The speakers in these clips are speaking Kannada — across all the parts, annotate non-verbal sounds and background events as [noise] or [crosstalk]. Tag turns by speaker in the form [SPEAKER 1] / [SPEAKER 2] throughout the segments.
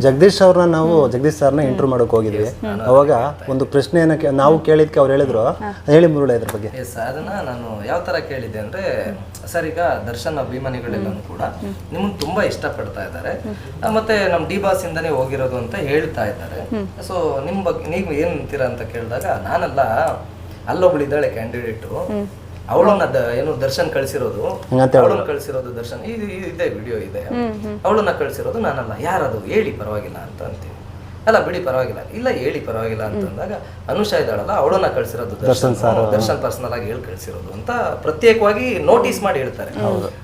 [SPEAKER 1] ಜಗದೀಶ್ ಅವ್ರನ್ನ ನಾವು ಜಗದೀಶ್ ಸರ್ನ ಇಂಟರ್ವ್ಯೂ ಮಾಡಕ್ ಹೋಗಿದ್ವಿ. ಅವಾಗ ಒಂದು ಪ್ರಶ್ನೆಯನ್ನ ಕೇ- ನಾವು ಕೇಳಿದ್ಕೆ ಅವ್ರು ಹೇಳಿದ್ರು. ಹೇಳಿ ಮುರುಳಿ ಇದ್ರ ಬಗ್ಗೆ.
[SPEAKER 2] ಎಸ್ ಅದನ್ನ ನಾನು ಯಾವ ತರ ಕೇಳಿದ್ದೆ ಅಂದ್ರೆ ಸರ್ ಈಗ ದರ್ಶನ್ ಅಭಿಮಾನಿಗಳೆಲ್ಲನೂ ಕೂಡ ನಿಮ್ಮನ್ನು ತುಂಬಾ ಇಷ್ಟಪಡ್ತಾ ಇದ್ದಾರೆ. ಆ, ಮತ್ತೆ ನಮ್ ಡಿ ಬಾಸ್ ಇಂದಾನೆ ಹೋಗಿರೋದು ಅಂತ ಹೇಳ್ತಾ ಇದ್ದಾರೆ. ಸೊ ನಿಮ್ ಬಗ್ಗೆ ನೀವು ಏನ್ ಅಂತೀರಾ ಅಂತ ಕೇಳಿದಾಗ ನಾನಲ್ಲ ಅಲ್ಲೊಬ್ಳಿದ್ದಾಳೆ ಕ್ಯಾಂಡಿಡೇಟ್ ಅವಳನ್ನ ದ- ಏನು ದರ್ಶನ್ ಕಳ್ಸಿರೋದು ಅವಳನ್ನ ಕಳ್ಸಿರೋದು ದರ್ಶನ್ ಇದು ವಿಡಿಯೋ ಇದೆ. ಅವಳನ್ನ ಕಳ್ಸಿರೋದು ನಾನಲ್ಲ. ಯಾರದು? ಹೇಳಿ ಪರವಾಗಿಲ್ಲ ಅಂತ ಅಂತೀನಿ. ಅಲ್ಲ ಬಿಡಿ ಪರವಾಗಿಲ್ಲ. ಇಲ್ಲ ಹೇಳಿ ಪರವಾಗಿಲ್ಲ ಅಂತಂದಾಗ ಅನುಷಾ ಇದ್ದಾಳಲ್ಲ ಅವಳನ್ನ ಕಳ್ಸಿರೋದು ದರ್ಶನ್. ದರ್ಶನ್ ಪರ್ಸನಲ್ ಆಗಿ ಹೇಳಿ ಕಳ್ಸಿರೋದು ಅಂತ ಪ್ರತ್ಯೇಕವಾಗಿ ನೋಟಿಸ್ ಮಾಡಿ ಹೇಳ್ತಾರೆ.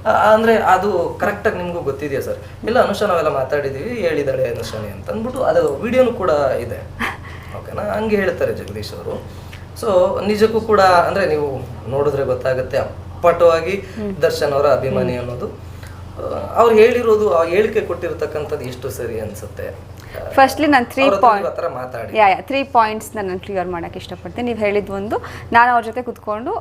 [SPEAKER 2] ಆ, ಅಂದ್ರೆ ಅದು ಕರೆಕ್ಟ್ ಆಗಿ ನಿಮ್ಗೂ ಗೊತ್ತಿದೆಯಾ ಸರ್? ಇಲ್ಲ ಅನುಷಾ ನಾವೆಲ್ಲ ಮಾತಾಡಿದೀವಿ ಹೇಳಿದಾಳೆ ಅನುಷಾನಿ ಅಂತ ಅಂದ್ಬಿಟ್ಟು ಅದು ವಿಡಿಯೋನು ಕೂಡ ಇದೆ. [laughs] ಓಕೆನಾ ಹಂಗೆ ಹೇಳ್ತಾರೆ ಜಗದೀಶ್ ಅವರು. ಸೊ ನಿಜಕ್ಕೂ ಕೂಡ ಅಂದ್ರೆ ನೀವು ನೋಡಿದ್ರೆ ಗೊತ್ತಾಗುತ್ತೆ ಅಪ್ಪಟವಾಗಿ ದರ್ಶನ್ ಅವರ ಅಭಿಮಾನಿ ಅನ್ನೋದು. ಅವ್ರು ಹೇಳಿರೋದು ಆ ಹೇಳಿಕೆ ಕೊಟ್ಟಿರತಕ್ಕಂಥದ್ದು ಎಷ್ಟು ಸರಿ ಅನ್ಸುತ್ತೆ?
[SPEAKER 3] ಫಸ್ಟ್ಲಿ ನಾನು three point yeah yeah three ಪಾಯಿಂಟ್ಸ್ನ ನಾನು ಕ್ಲಿಯರ್ ಮಾಡೋಕ್ಕೆ ಇಷ್ಟಪಡ್ತೀನಿ. ನೀವು ಹೇಳಿದ್ದು ಒಂದು ನಾನು ಅವ್ರ ಜೊತೆ ಕುತ್ಕೊಂಡು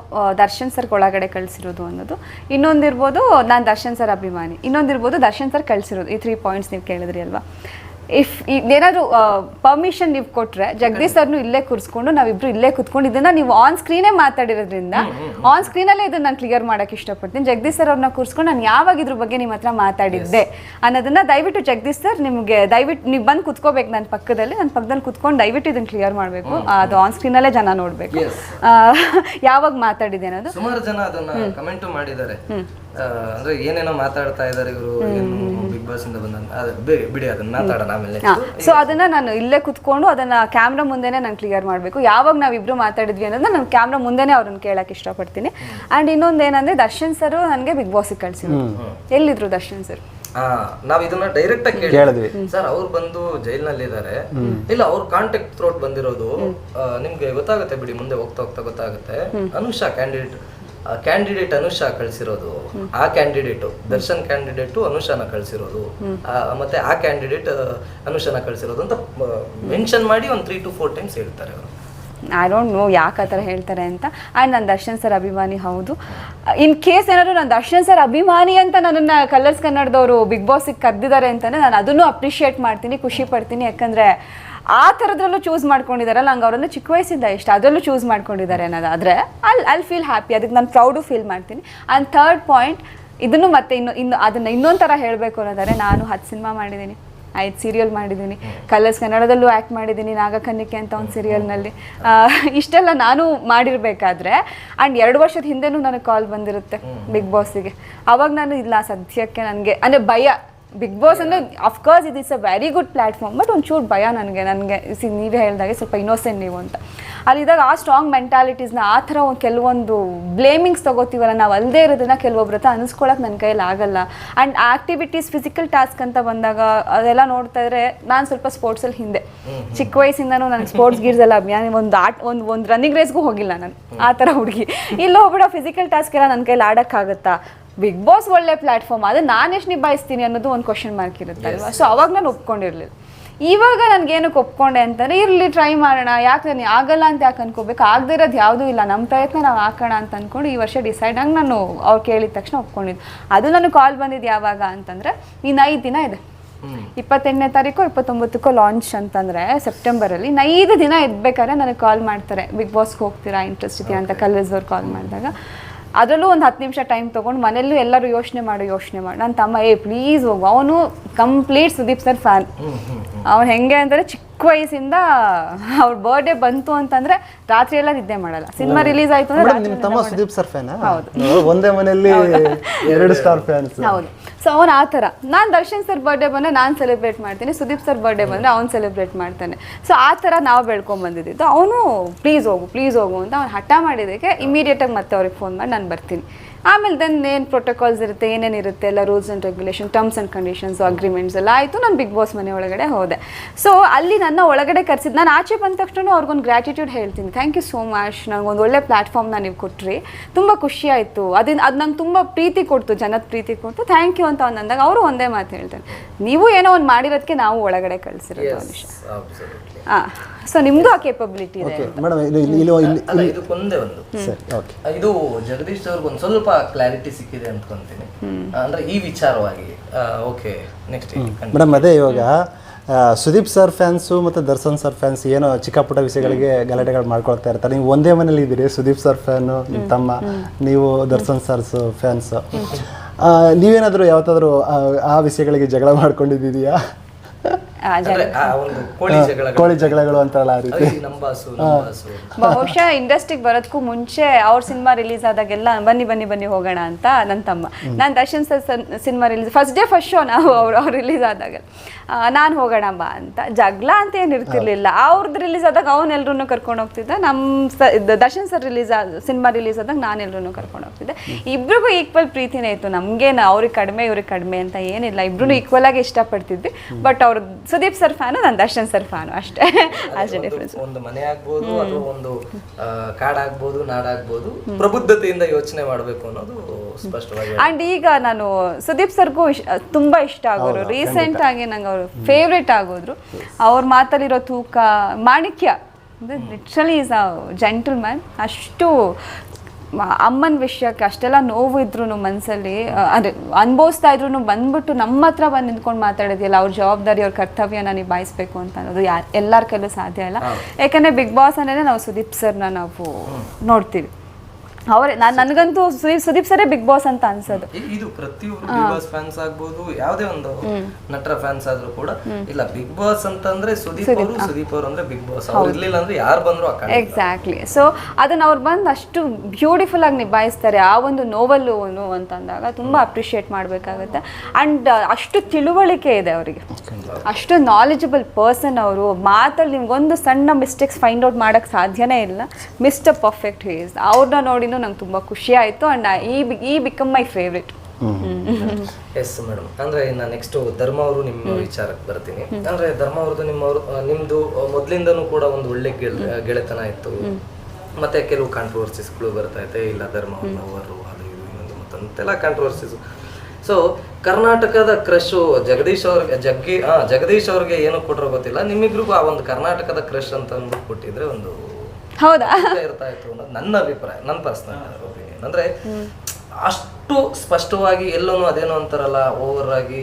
[SPEAKER 3] ದರ್ಶನ್ ಸರ್ ಒಳಗಡೆ ಕಳಿಸಿರೋದು ಅನ್ನೋದು. ಇನ್ನೊಂದಿರ್ಬೋದು ನಾನು ದರ್ಶನ್ ಸರ್ ಅಭಿಮಾನಿ. ಇನ್ನೊಂದಿರ್ಬೋದು ದರ್ಶನ್ ಸರ್ ಕಳಿಸಿರೋದು. ಈ ತ್ರೀ ಪಾಯಿಂಟ್ಸ್ ನೀವು ಕೇಳಿದ್ರಿ ಅಲ್ವಾ? ಇಫ್ ಏನಾದ್ರು ಪರ್ಮಿಷನ್ ನೀವು ಕೊಟ್ರೆ ಜಗದೀಶ್ ಸರ್ನು ಇಲ್ಲೇ ಕೂರಿಸ್ಕೊಂಡು ನಾವಿಬ್ರು ಇಲ್ಲೇ ಕುತ್ಕೊಂಡು ಇದನ್ನ ನೀವು ಆನ್ ಸ್ಕ್ರೀನೇ ಮಾತಾಡಿರೋದ್ರಿಂದ ಆನ್ ಸ್ಕ್ರೀನಲ್ಲೇ ಇದನ್ನ ನಾನು ಕ್ಲಿಯರ್ ಮಾಡಕ್ಕೆ ಇಷ್ಟಪಡ್ತೀನಿ. ಜಗದೀಶ್ ಸರ್ ಅವ್ರನ್ನ ಕೂರಿಸ್ಕೊಂಡು ನಾನು ಯಾವಾಗ ಇದ್ರ ಬಗ್ಗೆ ನಿಮ್ಮ ಹತ್ರ ಮಾತಾಡಿದ್ದೆ ಅನ್ನೋದನ್ನ ದಯವಿಟ್ಟು ಜಗದೀಶ್ ಸರ್ ನಿಮಗೆ ದಯವಿಟ್ಟು ನೀವು ಬಂದು ಕುತ್ಕೋಬೇಕು ನನ್ನ ಪಕ್ಕದಲ್ಲಿ ನನ್ನ ಪಕ್ಕದಲ್ಲಿ ಕುತ್ಕೊಂಡು ದಯವಿಟ್ಟು ಇದನ್ನ ಕ್ಲಿಯರ್ ಮಾಡಬೇಕು. ಅದು ಆನ್ ಸ್ಕ್ರೀನಲ್ಲೇ ಜನ ನೋಡಬೇಕು. [laughs] ಯಾವಾಗ ಮಾತಾಡಿದೆ ಅನ್ನೋದು?
[SPEAKER 2] ಸುಮಾರು ಜನ ಅದನ್ನ ಕಮೆಂಟ್ ಮಾಡಿದ್ದಾರೆ. ಅಂದ್ರೆ ಏನೇನೋ ಮಾತಾಡ್ತಾ ಇದಾರೆ ಇವರು ಏನು ಬಿಗ್ ಬಾಸ್ ಇಂದ ಬಂದ ಬಿಡಿ ಅದನ್ನ ಮಾತಾಡೋಣ ಆಮೇಲೆ
[SPEAKER 3] ಸೊ ಅದನ್ನ ನಾನು ಇಲ್ಲೇ ಕುತ್ಕೊಂಡು ಅದನ್ನ ಕ್ಯಾಮ್ರಾ ಮುಂದೆನೆ ನಾನು ಕ್ಲಿಯರ್ ಮಾಡಬೇಕು. ಯಾವಾಗ ನಾವಿಬ್ರು ಮಾತಾಡಿದ್ವಿ ಅನ್ನೋದನ್ನ ನಾನು ಕ್ಯಾಮ್ರಾ ಮುಂದೆನೆ ಅವ್ರನ್ನ ಕೇಳಕ್ ಇಷ್ಟಪಡ್ತೀನಿ. ಅಂಡ್ ಇನ್ನೊಂದು ಏನಂದ್ರೆ ದರ್ಶನ್ ಸರ್ ನನಗೆ ಬಿಗ್ ಬಾಸಿಗೆ ಕಳ್ಸಿದ್ರು. ಎಲ್ಲಿದ್ರು ದರ್ಶನ್ ಸರ್
[SPEAKER 2] ಆ, ನಾವ್ ಇದನ್ನ ಡೈರೆಕ್ಟ್ ಆಗಿ
[SPEAKER 1] ಕೇಳಿದ್ವಿ.
[SPEAKER 2] ಸರ್ ಅವ್ರು ಬಂದು ಜೈಲ್ನಲ್ಲಿ ಇದ್ದಾರೆ ಇಲ್ಲ ಅವ್ರ ಕಾಂಟ್ಯಾಕ್ಟ್ ಥ್ರೋಟ್ ಬಂದಿರೋದು ಆ, ನಿಮ್ಗೆ ಗೊತ್ತಾಗುತ್ತೆ ಬಿಡಿ ಮುಂದೆ ಹೋಗ್ತಾ ಹೋಗ್ತಾ ಗೊತ್ತಾಗುತ್ತೆ. ಅನುಷಾ ಕ್ಯಾಂಡಿಡೇಟ್ ಕ್ಯಾಂಡಿಡೇಟ್ ಅನುಷಾ ಕಳ್ಸಿರೋದು ಆ ಕ್ಯಾಂಡಿಡೇಟ್ ದರ್ಶನ್ ಕ್ಯಾಂಡಿಡೇಟ್ ಅನುಷಾನ ಕಳ್ಸಿರೋದು ಮತ್ತೆ ಆ ಕ್ಯಾಂಡಿಡೇಟ್ ಅನುಷಾನ ಕಳ್ಸಿರೋದು ಅಂತ ಮೆನ್ಷನ್ ಮಾಡಿ ಒಂದು ತ್ರೀ ಟು ಫೋರ್ ಟೈಮ್ಸ್ ಹೇಳ್ತಾರೆ ಅವರು.
[SPEAKER 3] ಐ ಡೋಂಟ್ ನೋ ಯಾಕೆ ಆ ಥರ ಹೇಳ್ತಾರೆ ಅಂತ. ಆ್ಯಂಡ್ ನಾನು ದರ್ಶನ್ ಸರ್ ಅಭಿಮಾನಿ ಹೌದು. ಇನ್ ಕೇಸ್ ಏನಾದರೂ ನಾನು ದರ್ಶನ್ ಸರ್ ಅಭಿಮಾನಿ ಅಂತ ನನ್ನನ್ನು ಕಲರ್ಸ್ ಕನ್ನಡದವರು ಬಿಗ್ ಬಾಸಿಗೆ ಕರೆದಿದ್ದಾರೆ ಅಂತಲೇ ನಾನು ಅದನ್ನು ಅಪ್ರಿಷಿಯೇಟ್ ಮಾಡ್ತೀನಿ ಖುಷಿ ಪಡ್ತೀನಿ. ಯಾಕಂದರೆ ಆ ಥರದ್ರಲ್ಲೂ ಚೂಸ್ ಮಾಡ್ಕೊಂಡಿದ್ದಾರಲ್ಲ ನಂಗೆ ಅವರನ್ನು ಚಿಕ್ಕ ವಯಸ್ಸಿಂದ ಇಷ್ಟ. ಅದರಲ್ಲೂ ಚೂಸ್ ಮಾಡ್ಕೊಂಡಿದ್ದಾರೆ ಅನ್ನೋದಾದರೆ ಅಲ್ಲಿ ಅಲ್ಲಿ ಫೀಲ್ ಹ್ಯಾಪಿ ಅದಕ್ಕೆ ನಾನು ಪ್ರೌಡು ಫೀಲ್ ಮಾಡ್ತೀನಿ. ಆ್ಯಂಡ್ ಥರ್ಡ್ ಪಾಯಿಂಟ್ ಇದನ್ನು ಮತ್ತೆ ಇನ್ನು ಇನ್ನು ಅದನ್ನು ಇನ್ನೊಂದು ಥರ ಹೇಳಬೇಕು ಅನ್ನೋದಾದರೆ ನಾನು ಹತ್ತು ಸಿನಿಮಾ ಮಾಡಿದ್ದೀನಿ. ಐದು ಸೀರಿಯಲ್ ಮಾಡಿದ್ದೀನಿ. ಕಲರ್ಸ್ ಕನ್ನಡದಲ್ಲೂ ಆ್ಯಕ್ಟ್ ಮಾಡಿದ್ದೀನಿ ನಾಗಕನ್ನಿಕೆ ಅಂತ ಒಂದು ಸೀರಿಯಲ್ನಲ್ಲಿ ಇಷ್ಟೆಲ್ಲ ನಾನು ಮಾಡಿರಬೇಕಾದ್ರೆ ಆ್ಯಂಡ್ ಎರಡು ವರ್ಷದ ಹಿಂದೆನೂ ನನಗೆ ಕಾಲ್ ಬಂದಿರುತ್ತೆ ಬಿಗ್ ಬಾಸಿಗೆ ಅವಾಗ ನಾನು ಇಲ್ಲ ಸದ್ಯಕ್ಕೆ ನನಗೆ ಅಂದರೆ ಭಯ. ಬಿಗ್ ಬಾಸ್ ಅಂದರೆ ಅಫ್ಕೋರ್ಸ್ ಇದು is a very good platform but ಒಂಚೂರು ಭಯ ನನಗೆ ನನಗೆ ಸಿ ನೀವೇ ಹೇಳಿದಾಗೆ ಸ್ವಲ್ಪ ಇನ್ನೋಸೆಂಟ್ ನೀವು ಅಂತ. ಅಲ್ಲಿದ್ದಾಗ ಆ ಸ್ಟ್ರಾಂಗ್ ಮೆಂಟಾಲಿಟೀಸ್ನ ಆ ಥರ ಒಂದು ಕೆಲವೊಂದು ಬ್ಲೇಮಿಂಗ್ಸ್ ತೊಗೋತೀವಲ್ಲ ನಾವು ಅಲ್ಲದೆ ಇರೋದನ್ನ ಕೆಲವೊಬ್ರ ಹತ್ರ ಅನಿಸ್ಕೊಳಕ್ಕೆ ನನ್ನ ಕೈಯಲ್ಲಿ ಆಗಲ್ಲ. ಆ್ಯಂಡ್ ಆಕ್ಟಿವಿಟೀಸ್ ಫಿಸಿಕಲ್ ಟಾಸ್ಕ್ ಅಂತ ಬಂದಾಗ ಅದೆಲ್ಲ ನೋಡ್ತಾ ಇದ್ರೆ ನಾನು ಸ್ವಲ್ಪ ಸ್ಪೋರ್ಟ್ಸಲ್ಲಿ ಹಿಂದೆ. ಚಿಕ್ಕ ವಯಸ್ಸಿಂದನೂ ನಾನು ಸ್ಪೋರ್ಟ್ಸ್ ಗೀರ್ಸ್ ಎಲ್ಲ ಅಭಿಯಾನ ಒಂದು ಆಟ ಒಂದು ಒಂದು ರನ್ನಿಂಗ್ ರೇಸ್ಗೂ ಹೋಗಿಲ್ಲ ನಾನು. ಆ ಥರ ಹುಡುಗಿ. ಇಲ್ಲೋಗ್ಬಿಡೋ ಫಿಸಿಕಲ್ ಟಾಸ್ಕ್ ಎಲ್ಲ ನನ್ನ ಕೈಯಲ್ಲಿ ಆಡೋಕ್ಕಾಗತ್ತಾ? ಬಿಗ್ ಬಾಸ್ ಒಳ್ಳೆ ಪ್ಲಾಟ್ಫಾರ್ಮ್ ಅದು ನಾನು ಎಷ್ಟು ನಿಭಾಯಿಸ್ತೀನಿ ಅನ್ನೋದು ಒಂದು ಕ್ವಶನ್ ಮಾರ್ಕ್ ಇರುತ್ತೆ ಅಲ್ವಾ? ಸೊ ಅವಾಗ ನಾನು ಒಪ್ಕೊಂಡಿರ್ಲಿಲ್ಲ. ಇವಾಗ ನನಗೇನಕ್ಕೆ ಒಪ್ಕೊಂಡೆ ಅಂತಂದ್ರೆ ಇರಲಿ ಟ್ರೈ ಮಾಡೋಣ ಯಾಕೆ ನಾನು ಆಗಲ್ಲ ಅಂತ ಯಾಕೆ ಅನ್ಕೋಬೇಕು? ಆಗದೆ ಇರೋದು ಯಾವುದೂ ಇಲ್ಲ. ನಮ್ಮ ಪ್ರಯತ್ನ ನಾವು ಹಾಕೋಣ ಅಂತ ಅಂದ್ಕೊಂಡು ಈ ವರ್ಷ ಡಿಸೈಡ್ ಆಗಿ ನಾನು ಅವ್ರು ಕೇಳಿದ ತಕ್ಷಣ ಒಪ್ಕೊಂಡಿದ್ದು ಅದು ನನಗೆ ಕಾಲ್ ಬಂದಿದ್ದು ಯಾವಾಗ ಅಂತಂದರೆ ಇನ್ನು ಐದು ದಿನ ಇದೆ. ಇಪ್ಪತ್ತೆಂಟನೇ ತಾರೀಕು ಇಪ್ಪತ್ತೊಂಬತ್ತಕ್ಕೂ ಲಾಂಚ್ ಅಂತಂದರೆ ಸೆಪ್ಟೆಂಬರಲ್ಲಿ ಐದು ದಿನ ಇದ್ಬೇಕಾದ್ರೆ ನನಗೆ ಕಾಲ್ ಮಾಡ್ತಾರೆ ಬಿಗ್ ಬಾಸ್ಗೆ ಹೋಗ್ತೀರಾ? ಇಂಟ್ರೆಸ್ಟ್ ಇದೆಯಾ? ಅಂತ ಕಲರ್ಸ್ ಅವ್ರು ಕಾಲ್ ಮಾಡಿದಾಗ. ಅದರಲ್ಲೂ ಒಂದು ಹತ್ತು ನಿಮಿಷ ಟೈಮ್ ತೊಗೊಂಡು ಮನೆಯಲ್ಲೂ ಎಲ್ಲರೂ ಯೋಚನೆ ಮಾಡು ಯೋಚನೆ ಮಾಡು. ನನ್ನ ತಮ್ಮ ಏ ಪ್ಲೀಸ್ ಹೋಗು. ಅವನು ಕಂಪ್ಲೀಟ್ ಸುದೀಪ್ ಸರ್ ಫ್ಯಾನ್ ಅವನು ಹೆಂಗೆ ಅಂದರೆ ಚಿಕ್ಕ ವಯಸ್ಸಿಂದ ಅವ್ರ ಬರ್ಡೇ ಬಂತು ಅಂತಂದ್ರೆ ರಾತ್ರಿ ಎಲ್ಲ ನಿದ್ದೆ ಮಾಡಲ್ಲ. ಸಿನಿಮಾ ರಿಲೀಸ್ ಆಯ್ತು ಅಂದ್ರೆ
[SPEAKER 1] ನಿಮ್ಮ ತಮ್ಮ ಸುದೀಪ್ ಸರ್ ಫ್ಯಾನ್
[SPEAKER 3] ಹೌದು.
[SPEAKER 1] ಒಂದೇ ಮನೆಯಲ್ಲಿ ಎರಡು ಸ್ಟಾರ್ ಫ್ಯಾನ್ಸ್
[SPEAKER 3] ಹೌದು. ಸೊ ಅವನು ಆ ಥರ ನಾನು ದರ್ಶನ್ ಸರ್ ಬರ್ಡೇ ಬಂದರೆ ನಾನು ಸೆಲೆಬ್ರೇಟ್ ಮಾಡ್ತೀನಿ ಸುದೀಪ್ ಸರ್ ಬರ್ಡೇ ಬಂದರೆ ಅವ್ನು ಸೆಲೆಬ್ರೇಟ್ ಮಾಡ್ತಾನೆ. ಸೊ ಆ ಥರ ನಾವು ಬೆಳ್ಕೊಂಡ್ ಬಂದಿದ್ದು ಅವನು ಪ್ಲೀಸ್ ಹೋಗು ಪ್ಲೀಸ್ ಹೋಗು ಅಂತ ಅವ್ನು ಹಠ ಮಾಡಿದ್ದಕ್ಕೆ ಇಮಿಡಿಯೇಟಾಗಿ ಮತ್ತೆ ಅವ್ರಿಗೆ ಫೋನ್ ಮಾಡಿ ನಾನು ಬರ್ತೀನಿ. ಆಮೇಲೆ ದೆನ್ ಏನು ಪ್ರೋಟೋಕಾಲ್ಸ್ ಇರುತ್ತೆ ಏನೇನು ಇರುತ್ತೆ ಎಲ್ಲ rules and regulation terms and conditions agreements ಎಲ್ಲ ಆಯಿತು. ನಾನು ಬಿಗ್ ಬಾಸ್ ಮನೆ ಒಳಗಡೆ ಹೋದೆ. ಸೊ ಅಲ್ಲಿ ನನ್ನ ಒಳಗಡೆ ಕರೆಸಿದ್ದು ನಾನು ಆಚೆ ಬಂದ ತಕ್ಷಣ ಅವ್ರಿಗೊಂದು ಗ್ರ್ಯಾಟಿಟ್ಯೂಡ್ ಹೇಳ್ತೀನಿ. ಥ್ಯಾಂಕ್ ಯು ಸೋ ಮಚ್ ನನಗೊಂದು ಒಳ್ಳೆ ಪ್ಲ್ಯಾಟ್ಫಾರ್ಮ್ನ ನೀವು ಕೊಟ್ಟ್ರಿ ತುಂಬ ಖುಷಿ ಆಯಿತು. ಅದನ್ನ ಅದು ನಂಗೆ ತುಂಬ ಪ್ರೀತಿ ಕೊಡ್ತು ಜನದ ಪ್ರೀತಿ ಕೊಡ್ತು. ಥ್ಯಾಂಕ್ ಯು ಅಂತ ಅವ್ನು ಅಂದಾಗ ಅವರು ಒಂದೇ ಮಾತು ಹೇಳ್ತಾರೆ. ನೀವು ಏನೋ ಒಂದು ಮಾಡಿರೋದಕ್ಕೆ ನಾವು ಒಳಗಡೆ ಕಳಿಸಿರೋದು ಒಂದು ವಿಷಯ ಸೊ ನಿಮ್ಮದು ಆ ಕೇಪಬಿಲಿಟಿ ಇದೆ
[SPEAKER 1] ಓಕೆ ಮೇಡಮ್ ಇದು ಇಲ್ಲಿ ಇಲ್ಲಿ ಇಲ್ಲಿ
[SPEAKER 2] ಇದಕ್ಕೊಂದೇ ಒಂದು.
[SPEAKER 1] ಸರಿ ಓಕೆ
[SPEAKER 2] ಇದು ಜಗದೀಶ್ ಅವ್ರಿಗೆ ಒಂದು ಸ್ವಲ್ಪ ಕ್ಲಾರಿಟಿ ಸಿಕ್ಕಿದೆ ಅನ್ಕೊಂತೀನಿ. ಅಂದ್ರೆ ಈ ವಿಚಾರವಾಗಿ. ಓಕೆ ನೆಕ್ಸ್ಟ್
[SPEAKER 1] ಮೇಡಮ್ ಅದೇ ಇವಾಗ ಆ, ಸುದೀಪ್ ಸರ್ ಫ್ಯಾನ್ಸು ಮತ್ತು ದರ್ಶನ್ ಸರ್ ಫ್ಯಾನ್ಸ್ ಏನೋ ಚಿಕ್ಕಪುಟ್ಟ ವಿಷಯಗಳಿಗೆ ಗಲಾಟೆಗಳು ಮಾಡ್ಕೊಳ್ತಾ ಇರ್ತಾರೆ. ನೀವು ಒಂದೇ ಮನೇಲಿ ಇದ್ದೀರಿ ಸುದೀಪ್ ಸರ್ ಫ್ಯಾನು ನಿಮ್ಮ ತಮ್ಮ ನೀವು ದರ್ಶನ್ ಸರ್ಸ್ ಫ್ಯಾನ್ಸು ನೀವೇನಾದರೂ ಯಾವತ್ತಾದರೂ ಆ ವಿಷಯಗಳಿಗೆ ಜಗಳ ಮಾಡ್ಕೊಂಡಿದ್ದೀಯಾ?
[SPEAKER 2] ಕೋಳಿ ಜಗಳ
[SPEAKER 1] ಕೋಳಿ ಜಗಳಗಳು ಅಂತಾರಲ್ಲ ಆ ರೀತಿ.
[SPEAKER 3] ಬಹುಶಃ ಇಂಡಸ್ಟ್ರಿಗೆ ಬರೋದಕ್ಕೂ ಮುಂಚೆ ಅವ್ರ ಸಿನಿಮಾ ರಿಲೀಸ್ ಆದಾಗೆಲ್ಲ ಬನ್ನಿ ಬನ್ನಿ ಬನ್ನಿ ಹೋಗೋಣ ಅಂತ ನನ್ನ ತಮ್ಮ. ನಾನು Darshan sir cinema release first day first show ನಾವು ಅವ್ರು ಅವ್ರು ರಿಲೀಸ್ ಆದಾಗ. ನಾನು ಹೋಗೋಣ ಬಾ ಅಂತ. ಜಗಳ ಅಂತ ಏನು ಇರ್ತಿರ್ಲಿಲ್ಲ. ಅವ್ರದ್ದು ರಿಲೀಸ್ ಆದಾಗ ಅವನ್ನೆಲ್ರೂ ಕರ್ಕೊಂಡು ಹೋಗ್ತಿದ್ದೆ. ನಮ್ಮ ಸ ಇದು ದರ್ಶನ್ ಸರ್ ರಿಲೀಸ್ ಆದ ಸಿನಿಮಾ ರಿಲೀಸ್ ಆದಾಗ ನಾನು ಎಲ್ರೂ ಕರ್ಕೊಂಡು ಹೋಗ್ತಿದ್ದೆ. ಇಬ್ರಿಗೂ ಈಕ್ವಲ್ ಪ್ರೀತಿನೇ ಇತ್ತು. ನಮಗೇನು ಅವ್ರಿಗೆ ಕಡಿಮೆ ಇವ್ರಿಗೆ ಕಡಿಮೆ ಅಂತ ಏನಿಲ್ಲ. ಇಬ್ರು ಈಕ್ವಲ್ ಆಗಿ ಇಷ್ಟಪಡ್ತಿದ್ವಿ. ಬಟ್ ಅವ್ರು ಸುದೀಪ್ ಸರ್ ಫ್ಯಾನು ನಾನು ದರ್ಶನ್ ಸರ್ ಫ್ಯಾನು ಅಷ್ಟೇ. ಅಷ್ಟೇ
[SPEAKER 2] ಒಂದು-
[SPEAKER 3] ಡಿಫ್ರೆನ್ಸ್
[SPEAKER 2] ಒಂದು ಮನೆ ಆಗ್ಬೋದು ಅಥವಾ ಒಂದು ಕಾಡಾಗ್ಬೋದು ನಾಡಾಗ್ಬೋದು ಪ್ರಬುದ್ಧತೆಯಿಂದ ಯೋಚನೆ ಮಾಡಬೇಕು ಅನ್ನೋದು ಸ್ಪಷ್ಟವಾಗಿ
[SPEAKER 3] ಅಂಡ್ ಈಗ ನಾನು ಸುದೀಪ್ ಸರ್ಗೂ ತುಂಬಾ ಇಷ್ಟ ಆಗೋರು. ರೀಸೆಂಟ್ ಆಗಿ ನಂಗೆ ಅವರು ಫೇವ್ರೇಟ್ ಆಗೋದ್ರು. ಅವ್ರ ಮಾತಲ್ಲಿರೋ ತೂಕ ಮಾಣಿಕ್ಯ literally is a gentleman ಅಷ್ಟು ಅಮ್ಮನ ವಿಷಯಕ್ಕೆ ಅಷ್ಟೆಲ್ಲ ನೋವು ಇದ್ರು ಮನಸ್ಸಲ್ಲಿ ಅದೇ ಅನುಭವಿಸ್ತಾ ಇದ್ರು ಬಂದ್ಬಿಟ್ಟು ನಮ್ಮ ಹತ್ರ ಬಂದು ನಿಂತ್ಕೊಂಡು ಮಾತಾಡೋದಿಲ್ಲ ಅವ್ರ ಜವಾಬ್ದಾರಿ ಅವ್ರ ಕರ್ತವ್ಯನ ನಿಭಾಯಿಸ್ಬೇಕು ಅಂತ ಅನ್ನೋದು ಯಾರು ಎಲ್ಲರ ಕೈಲೂ ಸಾಧ್ಯ ಇಲ್ಲ. ಯಾಕಂದ್ರೆ ಬಿಗ್ ಬಾಸ್ ಅನ್ನೇ ನಾವು ಸುದೀಪ್ ಸರ್ನ ನಾವು ನೋಡ್ತೀವಿ. ಅವರೇ ನಾನು ನನಗಂತೂ ಸುದೀಪ್ ಸುದೀಪ್ ಸರೇ ಬಿಗ್ ಬಾಸ್ ಅಂತ ಅನ್ಸೋದು.
[SPEAKER 2] ಇದು ಪ್ರತಿಯೊಬ್ರು ಬಿಗ್ ಬಾಸ್ ಫ್ಯಾನ್ಸ್ ಆಗ್ಬೋದು ಯಾವುದೇ ಒಂದು ನಟರ ಫ್ಯಾನ್ಸ್ ಆದ್ರೂ ಕೂಡ. ಇಲ್ಲ ಬಿಗ್ ಬಾಸ್ ಅಂತಂದ್ರೆ ಸುದೀಪ್ ಅವರು ಸುದೀಪ್ ಅವರು ಅಂದ್ರೆ ಬಿಗ್ ಬಾಸ್. ಅವ್ರು ಇರ್ಲಿಲ್ಲ ಅಂದ್ರೆ ಯಾರು ಬಂದ್ರು
[SPEAKER 3] ಎಕ್ಸಾಕ್ಟ್ಲಿ ಸೊ ಅದನ್ನ ಅವ್ರು ಬಂದು ಅಷ್ಟು ಬ್ಯೂಟಿಫುಲ್ ಆಗಿ ನಿಭಾಯಿಸ್ತಾರೆ. ಆ ಒಂದು ನೋವಲ್ಲು ಅಂತಂದಾಗ ತುಂಬಾ ಅಪ್ರಿಷಿಯೇಟ್ ಮಾಡಬೇಕಾಗುತ್ತೆ. ಅಂಡ್ ಅಷ್ಟು ತಿಳುವಳಿಕೆ ಇದೆ ಅವರಿಗೆ. ಅಷ್ಟು ನಾಲೆಜಬಲ್ ಪರ್ಸನ್ ಅವರು ಮಾತಲ್ಲಿ ನಿಮ್ಗೊಂದು ಸಣ್ಣ ಮಿಸ್ಟೇಕ್ಸ್ ಫೈಂಡ್ ಔಟ್ ಮಾಡೋಕ್ಕೆ ಸಾಧ್ಯನೇ ಇಲ್ಲ. ಮಿಸ್ಟರ್ ಪರ್ಫೆಕ್ಟ್ ಹೇಸ್ ಅವ್ರನ್ನ ನೋಡಿನೂ ನಂಗೆ ತುಂಬ ಖುಷಿ ಆಯಿತು ಆ್ಯಂಡ್ ಈ ಈ become my favourite
[SPEAKER 2] yes madam ಅಂದ್ರೆ ಇನ್ನ ನೆಕ್ಸ್ಟ್ ಧರ್ಮ ಅವರು ನಿಮ್ಮ ವಿಚಾರಕ್ಕೆ ಬರ್ತೀನಿ. ಅಂದ್ರೆ ಧರ್ಮ ಅವ್ರದ್ದು ನಿಮ್ಮವ್ರು ಆ, ನಿಮ್ದು ಮೊದ್ಲಿಂದನೂ ಕೂಡ ಒಂದು ಒಳ್ಳೆ ಗೆಳೆತನ ಇತ್ತು. ಮತ್ತೆ ಕೆಲವು ಕಾಂಟ್ರವರ್ಸಿಸ್ಗಳು ಬರ್ತಾ ಇದೆ ಇಲ್ಲ ಧರ್ಮ ಅವರು ಅದು ಇದು ಇನ್ನೊಂದು ಮತ್ತೆಲ್ಲ ಕಾಂಟ್ರವರ್ಸಿಸ್ ಸೊ ಕರ್ನಾಟಕದ ಕ್ರಶು ಜಗದೀಶ್ ಅವ್ರಿಗೆ ಜಗ್ಗಿ ಹಾ ಜಗದೀಶ್ ಅವ್ರಿಗೆ ಏನು ಕೊಟ್ಟರೋ ಗೊತ್ತಿಲ್ಲ. ನಿಮ್ಮಿಬ್ರಿಗೂ ಆ ಒಂದು ಕರ್ನಾಟಕದ ಕ್ರಶ್ ಅಂತ ಅಂದ್ಬಿಟ್ಟು ಕೊಟ್ಟಿದ್ರೆ ಒಂದು
[SPEAKER 3] ಹೌದಾ?
[SPEAKER 2] ಇರ್ತಾ ಇತ್ತು ಅನ್ನೋದು ನನ್ನ ಅಭಿಪ್ರಾಯ ನನ್ನ ಪರ್ಸನಲ್ ಒಪಿನಿಯನ್ ಅಂದ್ರೆ ಅಷ್ಟು ಸ್ಪಷ್ಟವಾಗಿ ಎಲ್ಲೋನು ಅದೇನೋ ಅಂತಾರಲ್ಲ ಓವರ್ ಆಗಿ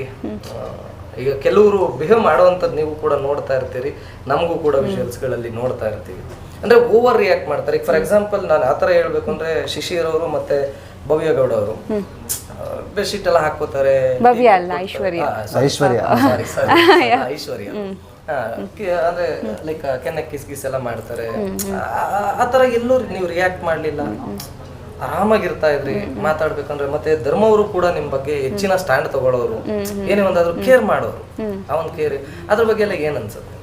[SPEAKER 2] ಈಗ ಕೆಲವರು ಬಿಹೇವ್ ಮಾಡುವಂಥದ್ದು ನೀವು ಕೂಡ ನೋಡ್ತಾ ಇರ್ತೀರಿ ನಮಗೂ ಕೂಡ ವಿಷುವಲ್ಸ್ಗಳಲ್ಲಿ ನೋಡ್ತಾ ಇರ್ತೀವಿ. ಅಂದ್ರೆ ಓವರ್ ರಿಯಾಕ್ಟ್ ಮಾಡ್ತಾರೆ. ಈಗ ಫಾರ್ ಎಕ್ಸಾಂಪಲ್ ನಾನು ಆ ಥರ ಹೇಳ್ಬೇಕು ಅಂದ್ರೆ ಶಿಶಿರ್ ಅವರು ಮತ್ತೆ ಭವ್ಯ ಗೌಡ ಅವರು ಬೆಡ್ಶೀಟ್ ಎಲ್ಲ ಹಾಕೋತಾರೆ
[SPEAKER 3] ಭವ್ಯ ಅಲ್ಲ, ಐಶ್ವರ್ಯ.
[SPEAKER 1] ಐಶ್ವರ್ಯ.
[SPEAKER 2] ಸಾರಿ [laughs] ಸಾರಿ ಐಶ್ವರ್ಯ. ಅಂದ್ರೆ ಲೈಕ್ ಕೆನ್ನೆ ಕಿಸ್ ಗಿಸ್ ಎಲ್ಲ ಮಾಡ್ತಾರೆ. ಆ- ಆ ತರ ಎಲ್ಲೂ ನೀವು ರಿಯಾಕ್ಟ್ ಮಾಡ್ಲಿಲ್ಲ. ಆರಾಮಾಗಿರ್ತಾ ಇದ್ರಿ ಮಾತಾಡ್ಬೇಕಂದ್ರೆ ಮತ್ತೆ ಧರ್ಮವರು ಕೂಡ ನಿಮ್ ಬಗ್ಗೆ ಹೆಚ್ಚಿನ ಸ್ಟ್ಯಾಂಡ್ ತಗೊಳ್ಳೋರು ಏನೇ ಒಂದಾದ್ರು ಕೇರ್ ಮಾಡೋರು. ಆ ಒಂದು ಕೇರ್ ಅದ್ರ ಬಗ್ಗೆ ಎಲ್ಲ ಏನ್ ಅನ್ಸುತ್ತೆ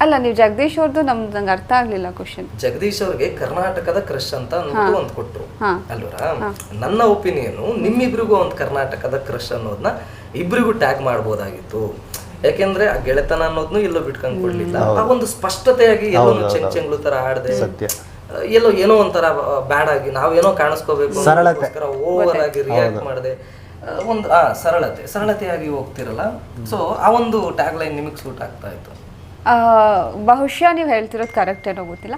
[SPEAKER 3] ಅಲ್ಲ ನೀವು ಜಗದೀಶ್ ಅವ್ರದ್ದು ನಮ್ದು ನಂಗೆ ಅರ್ಥ ಆಗ್ಲಿಲ್ಲ ಕ್ವಶನ್
[SPEAKER 2] ಜಗದೀಶ್ ಅವ್ರಿಗೆ ಕರ್ನಾಟಕದ ಕ್ರಶ್ ಅಂತ ಅಂದ್ಬಿಟ್ಟು ಒಂದು ಕೊಟ್ರು.
[SPEAKER 3] ಹಾ.
[SPEAKER 2] ಅಲ್ವರಾ? ನನ್ನ ಒಪಿನಿಯನ್ ನಿಮ್ಮಿಬ್ರಿಗೂ ಒಂದು ಕರ್ನಾಟಕದ ಕ್ರಶ್ ಅನ್ನೋದನ್ನ ಇಬ್ರಿಗೂ ಟ್ಯಾಗ್ ಮಾಡ್ಬೋದಾಗಿತ್ತು. ಯಾಕೆಂದ್ರೆ ಆ ಗೆಳೆತನ ಅನ್ನೋದ್ನು ಎಲ್ಲೋ ಬಿಟ್ಕೊಂಡ್ ಕೊಡ್ಲಿಲ್ಲ. ಆ ಒಂದು ಸ್ಪಷ್ಟತೆಯಾಗಿ ಎಲ್ಲೋ ಚೆಂಗ್ ಚೆಂಗ್ಳು ತರ ಆಡದೆ
[SPEAKER 1] ಸತ್ಯ.
[SPEAKER 2] ಎಲ್ಲೋ ಏನೋ ಒಂಥರ ಬ್ಯಾಡ್ ಆಗಿ ನಾವೇನೋ ಕಾಣಿಸ್ಕೋಬೇಕು
[SPEAKER 1] ಸರಳತೆ.
[SPEAKER 2] ಓವರ್ ಆಗಿ ರಿಯಾಕ್ಟ್ ಮಾಡದೆ. ಒಂದು ಆ ಸರಳತೆ. ಸರಳತೆಯಾಗಿ ಹೋಗ್ತಿರಲ್ಲ? ಸೊ ಆ ಒಂದು ಟ್ಯಾಗ್ ಲೈನ್ ನಿಮಗೆ ಸೂಟ್ ಆಗ್ತಾ ಇತ್ತು.
[SPEAKER 3] ಬಹುಶಃ ನೀವು ಹೇಳ್ತಿರೋದು ಕರೆಕ್ಟ್ ಏನೋ ಗೊತ್ತಿಲ್ಲ.